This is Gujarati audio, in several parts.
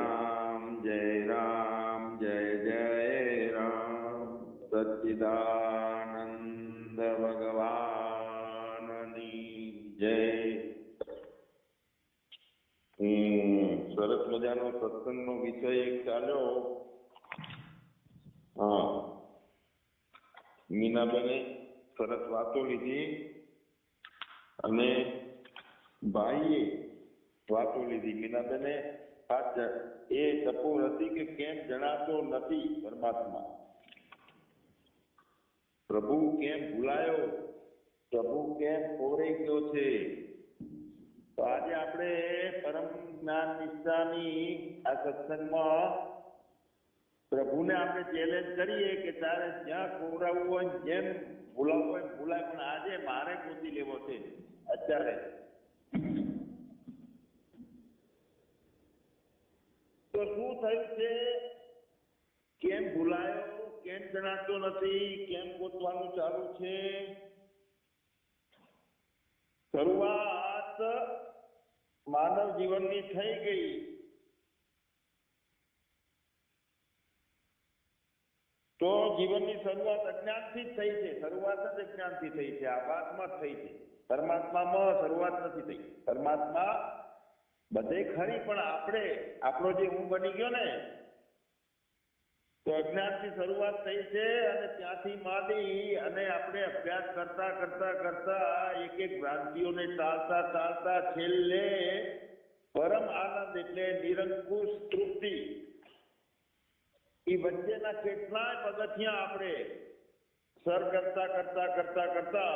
રામ જય રામ જય જય राम। સચ્ચિદાનંદ ભગવાનની जय। સરસ મજાનો સત્સંગનો વિષય ચાલ્યો. હા. મીનાબેને સરસ વાતો લીધી અને ભાઈએ વાતો લીધી. મીનાબેને આ એ તપો નથી કે કેમ જણાતો નથી પરમાત્મા. પ્રભુ કેમ ભૂલાયો? પ્રભુ કેમ ખોવાઈ ગયો છે? તો આજે આપણે પરમ જ્ઞાન નિષ્ઠાની આ સત્સંગમાં પ્રભુને આપણે ચેલેન્જ કરીએ કે તારે જ્યાં ખોરાવવું હોય જેમ ભૂલાવવું હોય ભૂલાય, પણ આજે મારે ગોતી લેવો છે. અત્યારે તો શું થયું છે? કેમ ભૂલાયો? કેમ જણાતો નથી? કેમ ગોતવાનું ચાલુ છે? શરૂઆત માનવ જીવનની થઈ ગઈ. તો જીવનની શરૂઆત અજ્ઞાનથી જ થઈ છે. શરૂઆત જ અજ્ઞાનથી થઈ છે. આભાસમાં જ થઈ છે. પરમાત્મામાં શરૂઆત નથી થઈ. પરમાત્મા બધે ખરી, પણ આપણે, આપણો જે હું બની ગયો ને, તો અજ્ઞાનથી શરૂઆત થઈ છે અને ત્યાંથી માંડી અને આપણે અભ્યાસ કરતા કરતા કરતા એક એક ભ્રાંતિઓને ટાળતા ટાળતા છેલ્લે પરમ આનંદ એટલે નિરંકુશ તૃપ્તિ. એ વચ્ચેના કેટલાય પગથિયા આપણે સર કરતા કરતા કરતા કરતા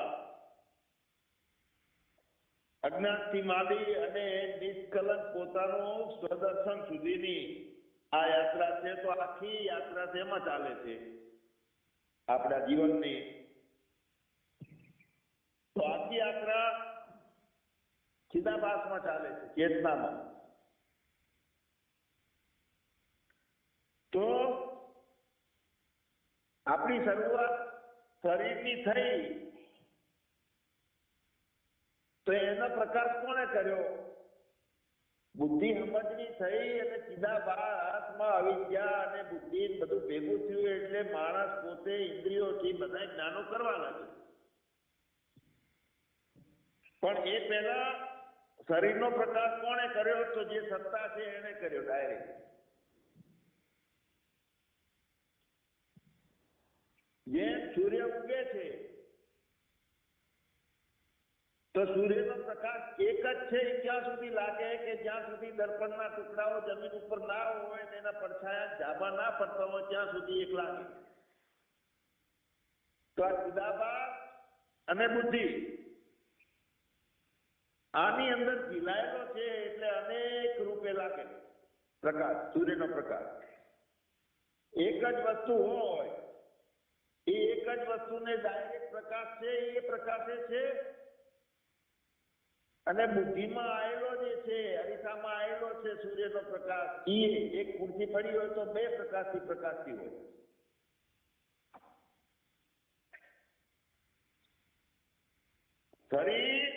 અજ્ઞાનથી માંડી અને નિષ્કલંક પોતાનું સ્વદર્શન સુધીની આ યાત્રા છે, તો આખી યાત્રા શેમાં ચાલે છે. આપણા જીવનની. તો આખી યાત્રા ચિદાભાસમાં ચાલે છે, ચેતનામાં. તો આપણી શરૂઆત શરીરની થઈ તો એનો પ્રકાશ કોણે કર્યો? બુદ્ધિ સમજની થઈ અને સીધા બાળકમાં અવિદ્યા અને બુદ્ધિ બધું ભેગું થયું એટલે માણસ પોતે ઇન્દ્રિયોથી બધા જ્ઞાનો કરવા લાગે પણ એ પહેલા શરીરનો પ્રકાશ કોણે કર્યો? તો જે સત્તા છે એને કર્યો ડાયરેક્ટ. જેમ સૂર્ય ઉગે છે તો સૂર્યનો પ્રકાશ એક જ છે ક્યાં સુધી લાગે કે જ્યાં સુધી દર્પણના ટુકડાઓ જમીન ઉપર ના હોય ને એના પડછાયા ધાબા ના પડતા હોય ત્યાં સુધી એક લાગે. તો આ ચિદાભાસ અને બુદ્ધિ આની અંદર ઝીલાયેલો છે એટલે અનેક રૂપે લાગે. પ્રકાશ, સૂર્યનો પ્રકાશ. એક જ વસ્તુ હોય, એ એક જ વસ્તુને ડાયરેક્ટ પ્રકાશ છે, એ પ્રકાશે છે અને બુદ્ધિમાં આવેલો જે છે, અરીસામાં આવેલો છે સૂર્યનો પ્રકાશ, એ એક ખુરશી પડી હોય તો બે પ્રકાશથી પ્રકાશતી હોય. શરીર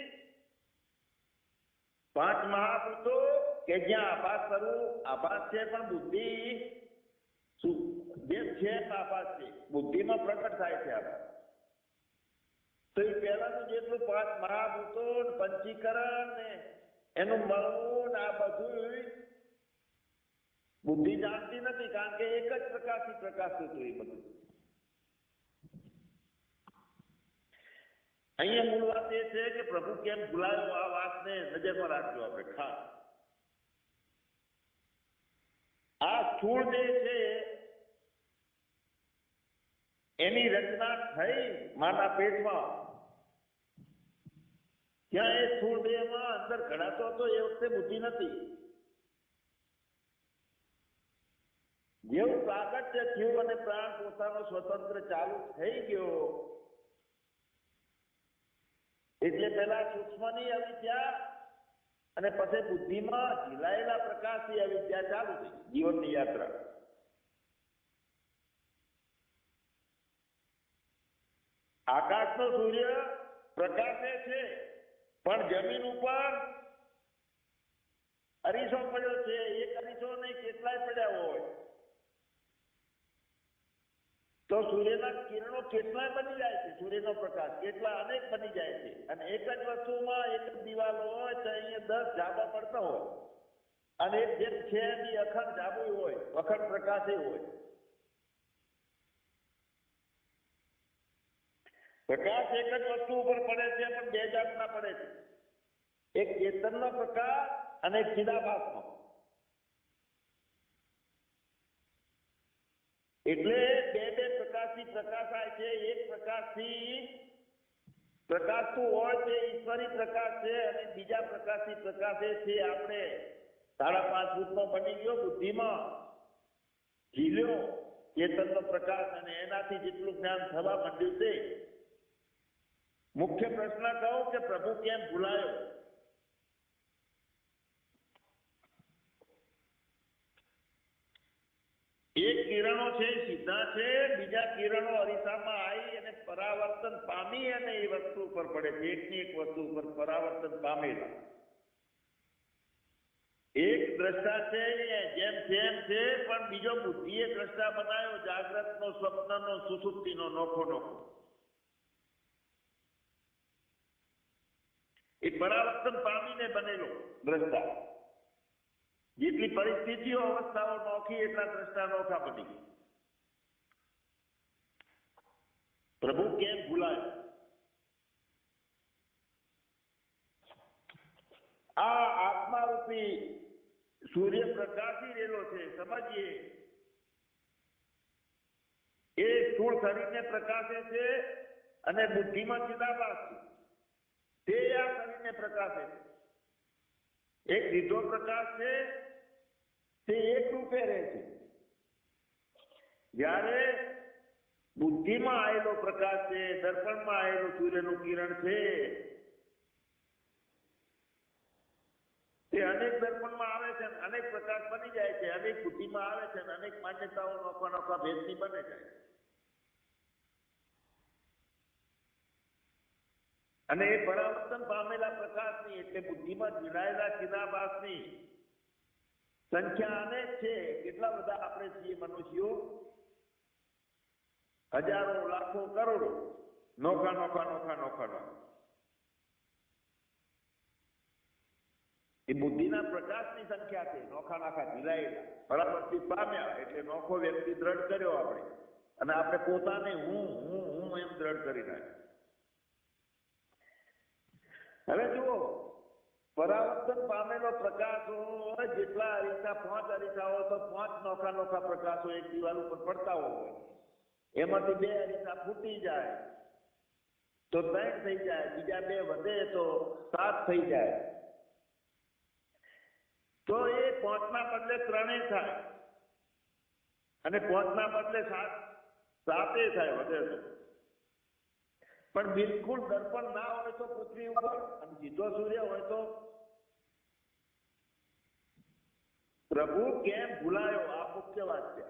પાંચ મહાભૂતો કે જ્યાં આભાસ કરવું, આભાસ છે પણ બુદ્ધિ શું? જે છે એમ આભાસ છે. બુદ્ધિમાં પ્રકટ થાય છે આભાસ. તો એ પહેલાનું જેટલું પાંચ મહાભૂતો પંચીકરણ ને એનું મળવું આ બધું બુદ્ધિ જાણતી નથી, કારણ કે એક જ પ્રકાશથી પ્રકાશતું હતું એ બધું. અહીંયા મૂળ વાત એ છે કે પ્રભુ કેમ ભૂલાયો આ વાતને નજરમાં રાખજો આપણે, ખાસ. આ સ્થૂળ જે છે, એની રચના થઈ માના પેટમાં. ત્યાં એ સ્થૂળ દેહમાં અંદર ઘડાતો હતો, એ વખતે બુદ્ધિ નથી. જેવું પ્રાગટ્ય થયું અને પ્રાણ પોતાનો સ્વતંત્ર ચાલુ થઈ ગયો, એટલે પેલા સૂક્ષ્મની અવિદ્યા અને પછી બુદ્ધિમાં ઝીલાયેલા પ્રકાશની અવિદ્યા ચાલુ થઈ જીવનની યાત્રા. આકાશનો સૂર્ય પ્રકાશે છે. પણ જમીન ઉપર અરીસો પડ્યો છે. એક અરીસો નહીં, કેટલાય પડ્યા હોય. તો સૂર્યના કિરણો કેટલાય બની જાય છે? સૂર્યનો પ્રકાશ કેટલા અનેક બની જાય છે. અને એક જ વસ્તુમાં એક જ દિવાલ હોય તો અહીંયા દસ ઝાબા પડતા હોય. અને જેમ છે એની અખંડ ઝાબુ હોય, અખંડ પ્રકાશ હોય. પ્રકાશ એક જ વસ્તુ ઉપર પડે છે, પણ બે જાતના પડે છે. એક ચેતનનો પ્રકાશ અને ચિદાભાસનો. એટલે બે બે પ્રકાશથી પ્રકાશાય છે. એક પ્રકાશથી પ્રકાશતું હોય તે ઈશ્વરી પ્રકાશ છે અને બીજા પ્રકાશથી પ્રકાશે છે. આપણે સાડા પાંચ ફૂટનો બની ગયો, બુદ્ધિમાં ઝીલ્યો ચેતનનો પ્રકાશ અને એનાથી જેટલું જ્ઞાન થવા માંડ્યું તે મુખ્ય પ્રશ્ન કહો કે પ્રભુ કેમ ભૂલાયો? એક કિરણો છે, સીધા છે, બીજા કિરણો અરીસામાં આવી અને પરાવર્તન પામી અને એ વસ્તુ ઉપર પડે છે. એકની એક વસ્તુ ઉપર પરાવર્તન પામેલા. એક દ્રષ્ટા છે, જેમ જેમ છે, પણ બીજો બુદ્ધિએ દ્રષ્ટા બનાવ્યો, જાગ્રતનો, સ્વપ્નનો, સુસુપ્તિનો, નોખો નોખો. એ પરાવર્તન પામીને બનેલો દ્રષ્ટા. જેટલી પરિસ્થિતિઓ, અવસ્થાઓ નોખી, એટલા દ્રષ્ટા નોખા બની. પ્રભુ કેમ ભૂલાય? આ આત્મારૂપી સૂર્ય પ્રકાશી રહેલો છે, સમજીએ. એ સ્થૂળ શરીરને પ્રકાશે છે અને બુદ્ધિમાં ચિદાભાસ છે. તે શરીરને પ્રકાશે છે. એક સીધો પ્રકાશ છે, તે એક રૂપે રહે છે. જ્યારે બુદ્ધિમાં આવેલો પ્રકાશ છે, દર્પણમાં આવેલું સૂર્યનું કિરણ છે, તે અનેક દર્પણમાં આવે છે અનેક પ્રકાશ બની જાય છે, અનેક બુદ્ધિમાં આવે છે અનેક માન્યતાઓ નોખા નોખા ભેદની બને જાય અને એ પરાવર્તન પામેલા પ્રકાશની એટલે બુદ્ધિમાં જીડાયેલા ચિદાભાસની સંખ્યા અનેક છે. કેટલા બધા આપણે છીએ મનુષ્યો? હજારો, લાખો, કરોડો. નોખા નોખા નોખા નોખા નોખા. એ બુદ્ધિના પ્રકાશની સંખ્યા છે. નોખા, નાખા જીરાયેલા પરાવર્તિત પામ્યા એટલે નોખો વ્યક્તિ દ્રઢ કર્યો આપણે. અને આપણે પોતાને હું હું હું એમ દ્રઢ કરી નાખ્યો. હવે જુઓ, પરાવર્તન પામેલો પ્રકાશ હોય, જેટલા અરીસા, પાંચ હોય, તો પાંચ નોખા નોખા પ્રકાશો એક દિવાલ ઉપર પડતા હોય. એમાંથી બે અરીસા ફૂટી જાય, તો ત્રણ થઈ જાય, બીજા બે વધે, તો સાત થઈ જાય. તો એ પાંચના બદલે ત્રણે થાય. અને પાંચના બદલે સાત, સાતે થાય, વધે તો. પણ બિલકુલ દર્પણ ના હોય તો પૃથ્વી ઉપર અને સીધો સૂર્ય હોય તો પ્રભુ કેમ ભૂલાયો? આ મુખ્ય વાત છે.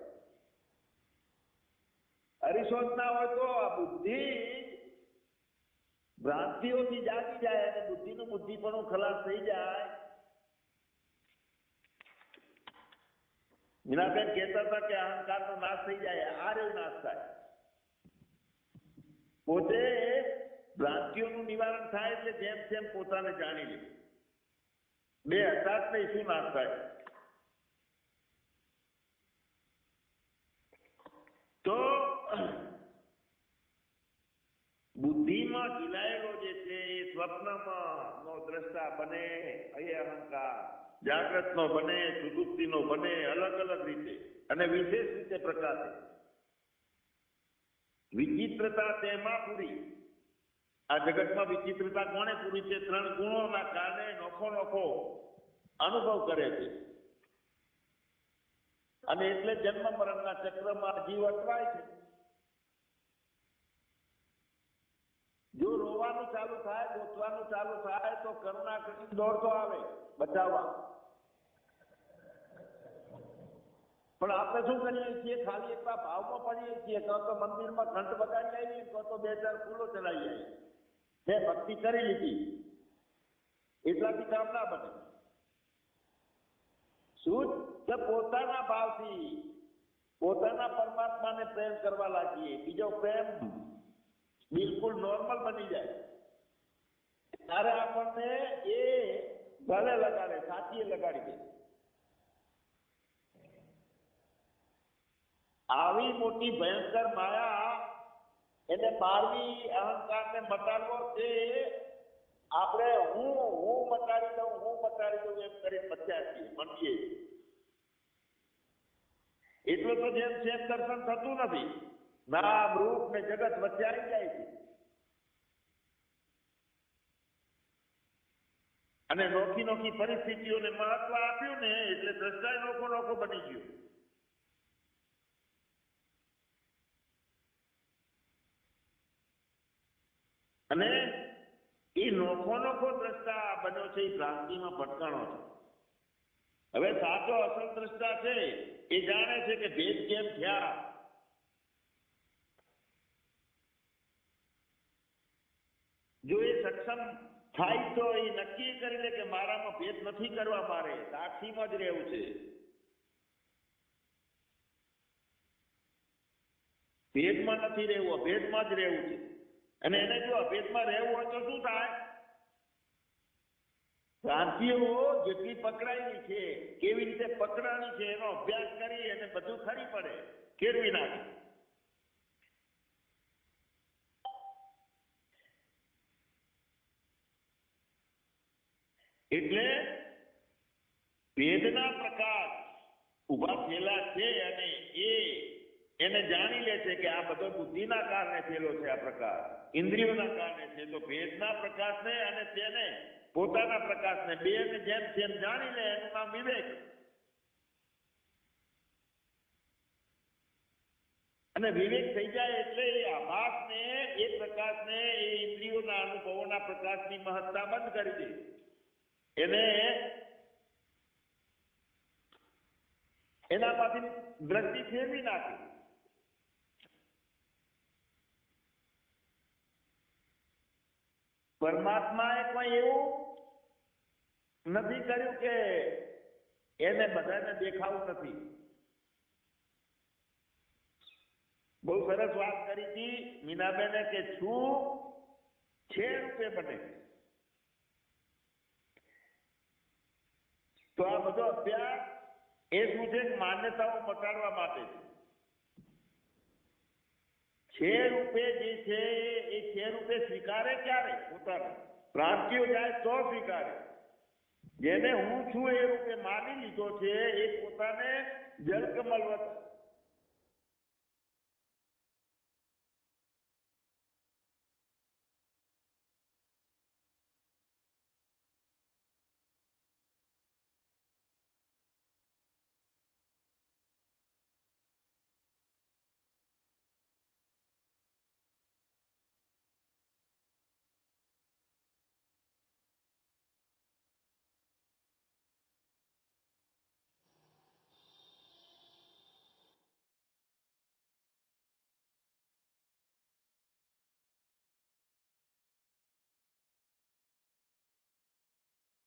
હરિશોધ ના હોય તો આ બુદ્ધિ ભ્રાંતિઓથી જાગી જાય અને બુદ્ધિનું બુદ્ધિપણું ખલાસ થઈ જાય. મીનાબેન કહેતા હતા કે અહંકારનો નાશ થઈ જાય. આ રહ્યો નાશ થાય. પોતે ભ્રાંતિઓનું નિવારણ થાય એટલે જેમ તેમ પોતાને જાણી લે. બે હતા શું નાશ થાય. તો, બુદ્ધિમાં ગિલાયેલો જે છે એ સ્વપ્નમાં નો દ્રષ્ટા બને એ અહંકાર જાગ્રત નો બને સુદુપ્તિ નો બને, અલગ અલગ રીતે અને વિશેષ રીતે પ્રકાશે વિચિત્રતા તેમાં પૂરી. આ જગતમાં વિચિત્રતા કોને પૂરી છે? ત્રણ ગુણોના કારણે નોખો નોખો અનુભવ કરે છે. અને એટલે જન્મ મરણના ચક્રમાં જીવ અટવાય છે. જો રોવાનું ચાલુ થાય, ગોતવાનું ચાલુ થાય, તો કરુણા કરી દોડતો આવે. બચાવવા. પણ આપણે શું કરીએ છીએ? ખાલી એટલા ભાવમાં પડીએ છીએ કાં તો મંદિરમાં ઘંટ બગાડી આવીએ કાં તો બે ચાર ફૂલો ચડાવી આવીએ. મેં ભક્તિ કરી લીધી, એટલાથી કામ ના બને શુદ્ધ પોતાના ભાવથી, પોતાના પરમાત્માને પ્રેમ કરવા લાગીએ. બીજો પ્રેમ બિલકુલ નોર્મલ બની જાય. ત્યારે આપણને એ ગળે લગાડે સાચીએ લગાડી દે. આવી મોટી ભયંકર માયા એને મારવી અહંકારને મટાડવો તે આપણે હું હું મટાડી દઉં, હું મટાડી દઉં એમ કરી મચ્યા છીએ મંડીએ. એટલું તો જેમ છે દર્શન થતું નથી, નામ, રૂપ ને જગત વચ્ચે આવી જાય છે અને નોખી નોખી પરિસ્થિતિઓને મહત્વ આપ્યું ને, એટલે દ્રષ્ટાય નોખો નોખો બની ગયો અને એ નોખો નોખો દ્રષ્ટા બન્યો છે, એ ભ્રાંતિમાં ભટકાણો છે. હવે સાચો અસલ દ્રષ્ટા છે, એ જાણે છે કે ભેદ કેમ થયા? જો એ સક્ષમ થાય તો એ નક્કી કરી લે કે મારામાં ભેદ નથી કરવા મારે સાક્ષીમાં જ રહેવું છે. ભેદમાં નથી રહેવું ભેદમાં જ રહેવું છે. અને એને જો અભેદમાં રહેવું હોય તો શું થાય? ક્રાંતિઓ જેટલી પકડાયેલી છે, કેવી રીતે પકડાણી છે એનો અભ્યાસ કરી અને બધું ખરી પડે, કેળવી નાખે. એટલે વેદના પ્રકાશ ઊભા થયેલા છે અને એ એને જાણી લે છે કે આ બધો બુદ્ધિના કારણે થયેલો છે આ પ્રકાશ ઇન્દ્રિયોના કારણે છે. તો ભેદના પ્રકાશને અને તેને પોતાના પ્રકાશને બે ને જેમ જેમ જાણી લે, એનું નામ વિવેક. અને વિવેક થઈ જાય એટલે એ આભાસને, એ પ્રકાશને, એ ઇન્દ્રિયોના અનુભવોના પ્રકાશની મહત્તા બંધ કરી દે. એને એનામાંથી દ્રષ્ટિ ફેરવી નાખી. પરમાત્માએ કોઈ એવું નથી કર્યું કે એને બધાને દેખાવું નથી. બહુ સરસ વાત કરી હતી મીનાબેને કે છું છે રૂપે બને. તો આ બધો અભ્યાસ એ શું છે માન્યતાઓ મટાડવા માટે છે. છે રૂપે જે છે એ છે રૂપે સ્વીકારે ક્યારે? પોતાને. પ્રાંતિઓ જાય તો સ્વીકારે. જેને હું છું એ રૂપે માની લીધો છે, એ પોતાને જળકમલવત